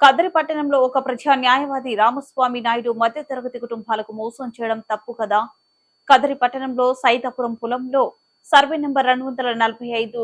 కదరి పట్టణంలో ఒక ప్రజా న్యాయవాది రామస్వామి నాయుడు మధ్యతరగతి కుటుంబాలకు మోసం చేయడం తప్పు కదా? కదరి పట్టణంలో సైతాపురం పొలంలో సర్వే నెంబర్ రెండు వందల నలభై ఐదు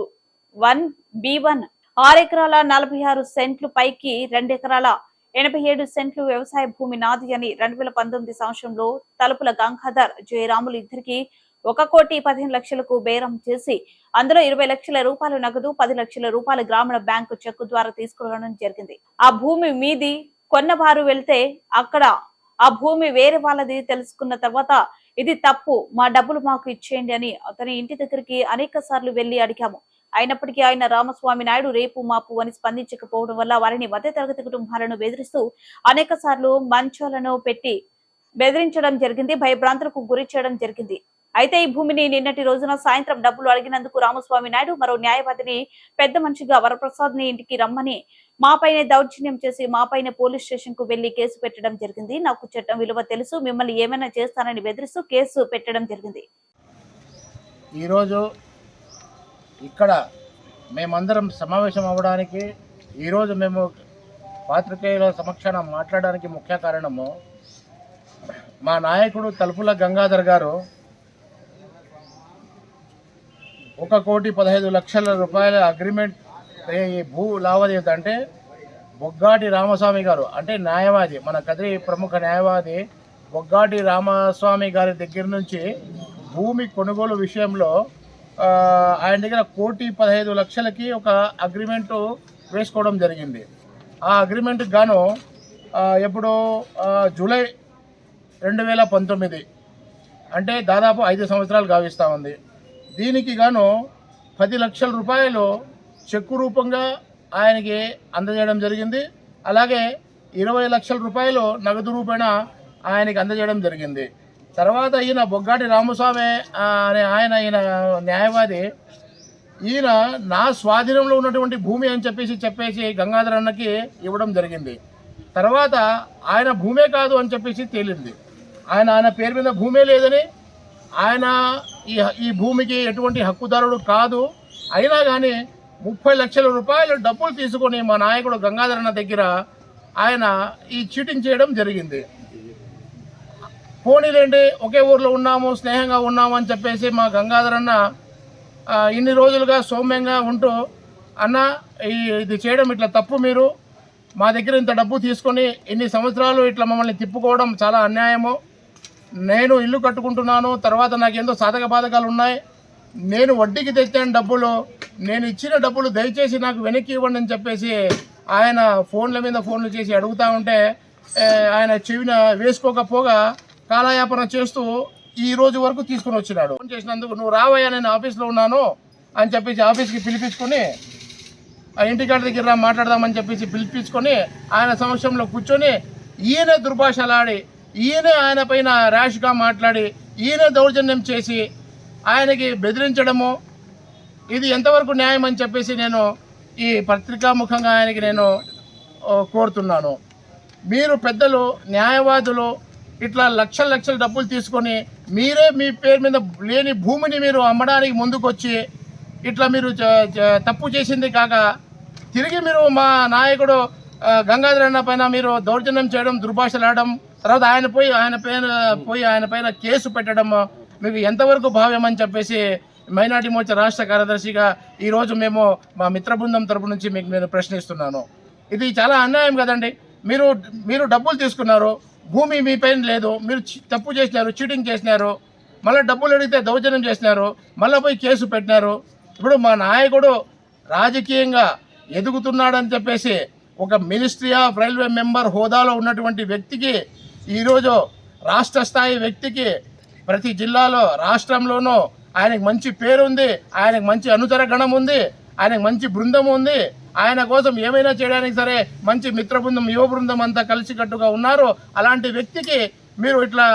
వన్ బి వన్ ఆరు ఎకరాల నలభై ఆరు సెంట్లు పైకి రెండు ఎకరాల ఎనభై ఏడు సెంట్లు వ్యవసాయ భూమి నాది అని రెండు వేల పంతొమ్మిది సంవత్సరంలో తలుపుల గంగాధర్ జయరాములు ఇద్దరికి ఒక కోటి పదిహేను లక్షలకు బేరం చేసి అందులో ఇరవై లక్షల రూపాయలు నగదు పది లక్షల రూపాయలు గ్రామీణ బ్యాంకు చెక్కు ద్వారా తీసుకురావడం జరిగింది. ఆ భూమి మీది కొన్నవారు వెళ్తే అక్కడ ఆ భూమి వేరే వాళ్ళది తెలుసుకున్న తర్వాత ఇది తప్పు మా డబ్బులు మాకు ఇచ్చేయండి అని అతని ఇంటి దగ్గరికి అనేక సార్లు వెళ్ళి అడిగాము. అయినప్పటికీ ఆయన రామస్వామి నాయుడు రేపు మాపు అని స్పందించకపోవడం వల్ల వారిని మధ్యతరగతి కుటుంబాలను బెదిరిస్తూ అనేక సార్లు మంచాలను పెట్టి బెదిరించడం జరిగింది భయభ్రాంతులకు గురి చేయడం జరిగింది. అయితే ఈ భూమిని నిన్నటి రోజున సాయంత్రం డబ్బులు అడిగినందుకు రామస్వామి నాయుడు మరో న్యాయవాదిని పెద్ద మనిషిగా వరప్రసాద్ని ఇంటికి రమ్మని మాపైనే దౌర్జన్యం చేసి మాపైనే పోలీస్ స్టేషన్కు వెళ్ళి కేసు పెట్టడం జరిగింది. నాకు చట్టం విలువ తెలుసు మిమ్మల్ని ఏమైనా చేస్తానని బెదిరిస్తూ కేసు పెట్టడం జరిగింది. ఈరోజు ఇక్కడ మేమందరం సమావేశం అవ్వడానికి ఈరోజు మేము పాత్రికేయుల సమక్షాన మాట్లాడడానికి ముఖ్య కారణము మా నాయకుడు తలుపుల గంగాధర్ గారు ఒక కోటి పదహైదు లక్షల రూపాయల అగ్రిమెంట్ ఈ భూ లావాదేవీ అంటే బొగ్గాటి రామస్వామి గారు అంటే న్యాయవాది మన కదిరి ప్రముఖ న్యాయవాది బొగ్గాటి రామస్వామి గారి దగ్గర నుంచి భూమి కొనుగోలు విషయంలో ఆయన దగ్గర కోటి పదహైదు లక్షలకి ఒక అగ్రిమెంట్ వేసుకోవడం జరిగింది. ఆ అగ్రిమెంట్ గాను ఆ, ఎప్పుడు జూలై రెండు వేల పంతొమ్మిది అంటే దాదాపు ఐదు సంవత్సరాలు గావిస్తూ ఉంది. దీనికి గాను పది లక్షల రూపాయలు చెక్కు రూపంగా ఆయనకి అందజేయడం జరిగింది. అలాగే ఇరవై లక్షల రూపాయలు నగదు రూపేణ ఆయనకి అందజేయడం జరిగింది. తర్వాత ఈయన బొగ్గాటి రామస్వామి అనే ఆయన ఈయన న్యాయవాది ఈయన నా స్వాధీనంలో ఉన్నటువంటి భూమి అని చెప్పేసి చెప్పేసి గంగాధర్ అన్నకి ఇవ్వడం జరిగింది. తర్వాత ఆయన భూమే కాదు అని చెప్పేసి తేలింది. ఆయన ఆయన పేరు మీద భూమే లేదని ఆయన ఈ ఈ భూమికి ఎటువంటి హక్కుదారుడు కాదు. అయినా కానీ ముప్పై లక్షల రూపాయలు డబ్బులు తీసుకొని మా నాయకుడు గంగాధరన్న దగ్గర ఆయన ఈ చీటింగ్ చేయడం జరిగింది. పోనీలేండి ఒకే ఊర్లో ఉన్నాము స్నేహంగా ఉన్నాము అని చెప్పేసి మా గంగాధరన్న ఇన్ని రోజులుగా సౌమ్యంగా ఉంటూ అన్న ఈ- ఇది చేయడం ఇట్లా తప్పు మీరు. మా దగ్గర ఇంత డబ్బు తీసుకొని ఇన్ని సంవత్సరాలు ఇట్లా మమ్మల్ని తిప్పుకోవడం చాలా అన్యాయము. నేను ఇల్లు కట్టుకుంటున్నాను తర్వాత నాకు ఎంతో సాధక బాధకాలు ఉన్నాయి. నేను వడ్డీకి తెచ్చాను డబ్బులు. నేను ఇచ్చిన డబ్బులు దయచేసి నాకు వెనక్కి ఇవ్వండి అని చెప్పేసి ఆయన ఫోన్ల మీద ఫోన్లు చేసి అడుగుతా ఉంటే ఆయన చెవిన వేసుకోకపోగా కాలయాపన చేస్తూ ఈ రోజు వరకు తీసుకుని వచ్చినాడు. ఫోన్ చేసినందుకు నువ్వు రావయ్యా నేను ఆఫీస్లో ఉన్నాను అని చెప్పేసి ఆఫీస్కి పిలిపించుకొని ఆ ఇంటికాడ దగ్గర మాట్లాడదామని చెప్పేసి పిలిపించుకొని ఆయన సమక్షంలో కూర్చొని ఈయనే దుర్భాషలాడి ఈయనే ఆయన పైన ర్యాష్గా మాట్లాడి ఈయనే దౌర్జన్యం చేసి ఆయనకి బెదిరించడము. ఇది ఎంతవరకు న్యాయం అని చెప్పేసి నేను ఈ పత్రికా ముఖంగా ఆయనకి నేను కోరుతున్నాను. మీరు పెద్దలు న్యాయవాదులు ఇట్లా లక్షల లక్షల డబ్బులు తీసుకొని మీరే మీ పేరు మీద లేని భూమిని మీరు అమ్మడానికి ముందుకొచ్చి ఇట్లా మీరు చ- తప్పు చేసింది కాక తిరిగి మీరు మా నాయకుడు గంగాధరన్న పైన మీరు దౌర్జన్యం చేయడం దుర్భాషలాడడం తర్వాత ఆయన పోయి ఆయన పైన పోయి ఆయన పైన కేసు పెట్టడం మీకు ఎంతవరకు భావ్యం అని చెప్పేసి మైనార్టీ మోర్చా రాష్ట్ర కార్యదర్శిగా ఈరోజు మేము మా మిత్ర బృందం తరపు నుంచి మీకు నేను ప్రశ్నిస్తున్నాను. ఇది చాలా అన్యాయం కదండి. మీరు మీరు డబ్బులు తీసుకున్నారు భూమి మీ పైన లేదు మీరు తప్పు చేసినారు చీటింగ్ చేసినారు మళ్ళీ డబ్బులు అడిగితే దౌర్జన్యం చేసినారు మళ్ళీ పోయి కేసు పెట్టినారు. ఇప్పుడు మా నాయకుడు రాజకీయంగా ఎదుగుతున్నాడని చెప్పేసి ఒక మినిస్ట్రీ ఆఫ్ రైల్వే మెంబర్ హోదాలో ఉన్నటువంటి వ్యక్తికి ఈరోజు రాష్ట్ర స్థాయి వ్యక్తికి ప్రతి జిల్లాలో రాష్ట్రంలోనూ ఆయనకు మంచి పేరు ఉంది ఆయనకు మంచి అనుచర గణం ఉంది ఆయనకు మంచి బృందం ఉంది ఆయన కోసం ఏమైనా చేయడానికి సరే మంచి మిత్ర బృందం యువ బృందం అంతా కలిసికట్టుగా ఉన్నారు. అలాంటి వ్యక్తికి మీరు ఇట్లా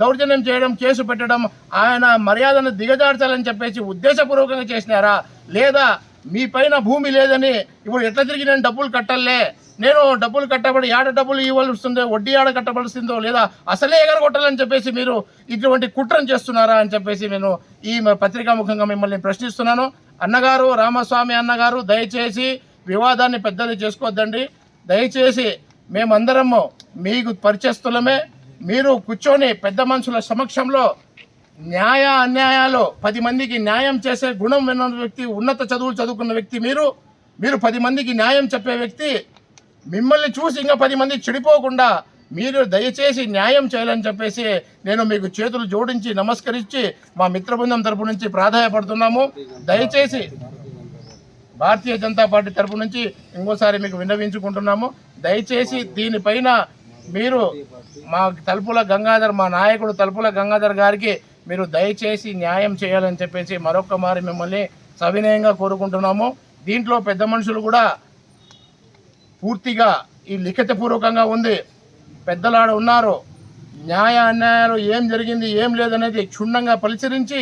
దౌర్జన్యం చేయడం కేసు పెట్టడం ఆయన మర్యాదను దిగజార్చాలని చెప్పేసి ఉద్దేశపూర్వకంగా చేసినారా? లేదా మీ పైన భూమి లేదని ఇప్పుడు ఎట్లా తిరిగి నేను డబ్బులు కట్టాలే నేను డబ్బులు కట్టబడి ఆడ డబ్బులు ఇవ్వాల్సిందో వడ్డీ ఆడ కట్టబడుతుందో లేదా అసలే ఎగరగొట్టాలని చెప్పేసి మీరు ఇటువంటి కుట్రం చేస్తున్నారా అని చెప్పేసి నేను ఈ మ- పత్రికా ముఖంగా మిమ్మల్ని ప్రశ్నిస్తున్నాను. అన్నగారు రామస్వామి అన్నగారు దయచేసి వివాదాన్ని పెద్దది చేసుకోవద్దండి. దయచేసి మేమందరము మీకు పరిచయస్తులమే మీరు కూర్చొని పెద్ద మనుషుల సమక్షంలో న్యాయ అన్యాయాలు పది మందికి న్యాయం చేసే గుణం విన్న వ్యక్తి ఉన్నత చదువులు చదువుకున్న వ్యక్తి మీరు. మీరు పది మందికి న్యాయం చెప్పే వ్యక్తి మిమ్మల్ని చూసి ఇంకా పది మంది చెడిపోకుండా మీరు దయచేసి న్యాయం చేయాలని చెప్పేసి నేను మీకు చేతులు జోడించి నమస్కరించి మా మిత్ర బృందం తరపు నుంచి ప్రాధాయపడుతున్నాము. దయచేసి భారతీయ జనతా పార్టీ తరపు నుంచి ఇంకోసారి మీకు విన్నవించుకుంటున్నాము. దయచేసి దీనిపైన మీరు మా తలుపుల గంగాధర్ మా నాయకుడు తలుపుల గంగాధర్ గారికి మీరు దయచేసి న్యాయం చేయాలని చెప్పేసి మరొక మారి మిమ్మల్ని సవినయంగా కోరుకుంటున్నాము. దీంట్లో పెద్ద మనుషులు కూడా పూర్తిగా ఈ లిఖితపూర్వకంగా ఉంది. పెద్దలాడ ఉన్నారు. న్యాయ అన్యాయాలు ఏం జరిగింది ఏం లేదనేది క్షుణ్ణంగా పరిశీలించి